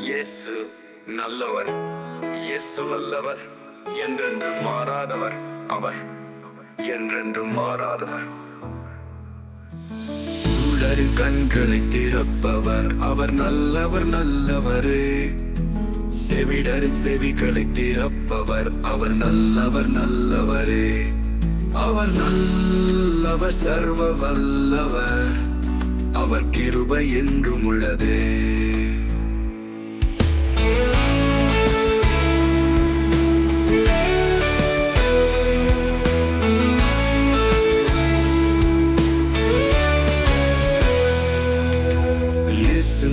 இயேசு நல்லவர். இயேசு வல்லவர். என்றென்று மாறாதவர் அவர். என்றென்று மாறாதவர். உலரின் கண்களை திறப்பவர். அவர் நல்லவர் நல்லவரே. செவிடர் செவிகளை திறப்பவர். அவர் நல்லவர் நல்லவரே. அவர் நல்லவர் சர்வ வல்லவர். அவர் கிருபை என்றும் உள்ளதே.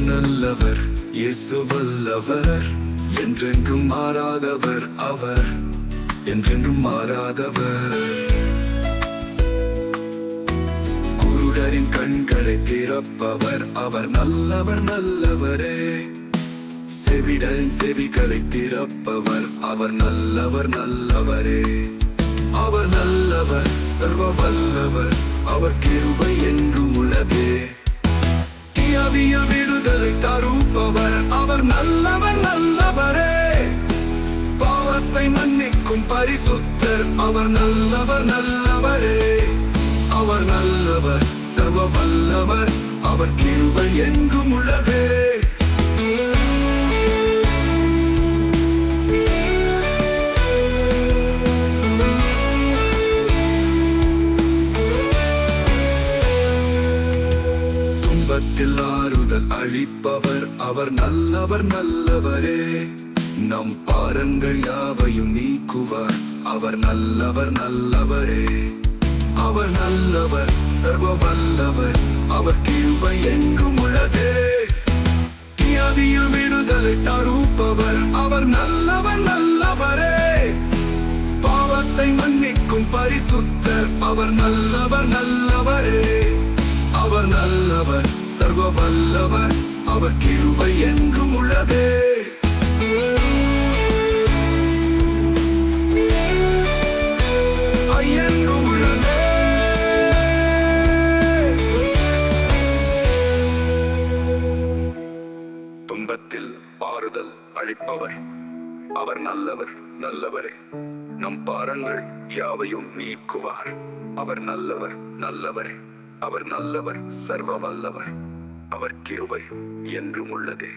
நல்லவர் இயேசு வல்லவர். என்றென்றும் மாறாதவர் அவர். என்றென்றும் மாறாதவர். குருடரின் கண்களை திறப்பவர் அவர் நல்லவர் நல்லவரே. செவிடரின் செவிகளை திறப்பவர் அவர் நல்லவர் நல்லவரே. அவர் நல்லவர் சர்வ வல்லவர். அவர் கிருபை என்றும் உள்ள அவர் நல்லவர் நல்லவரே. அவர் நல்லவர் சர்வ வல்லவர் அவர் கிருபை என்றும் உள்ளதே. துன்பத்தில் ஆறுதல் அழிப்பவர் அவர் நல்லவர் நல்லவரே. நம் பாரங்கள் யாவையும் நீக்குவார். அவர் நல்லவர் நல்லவரே. அவர் நல்லவர் சர்வ வல்லவர் அவர் கிருபை என்றும் உள்ளதே. வியாதியில் விடுதலை தருப்பவர் அவர் நல்லவர் நல்லவரே. பாவத்தை மன்னிக்கும் பரிசுத்தர். அவர் நல்லவர் நல்லவரே. அவர் நல்லவர் சர்வ வல்லவர் அவர் கிருபை என்றும் உள்ளதே. துன்பத்தில் ஆறுதல் அளிப்பவர். அவர் நல்லவர் நல்லவரே. நம் பாரங்கள் யாவையும் நீக்குவார். அவர் நல்லவர் நல்லவரே. அவர் நல்லவர் சர்வ வல்லவர். அவர் கிருபை என்றும் உள்ளதே.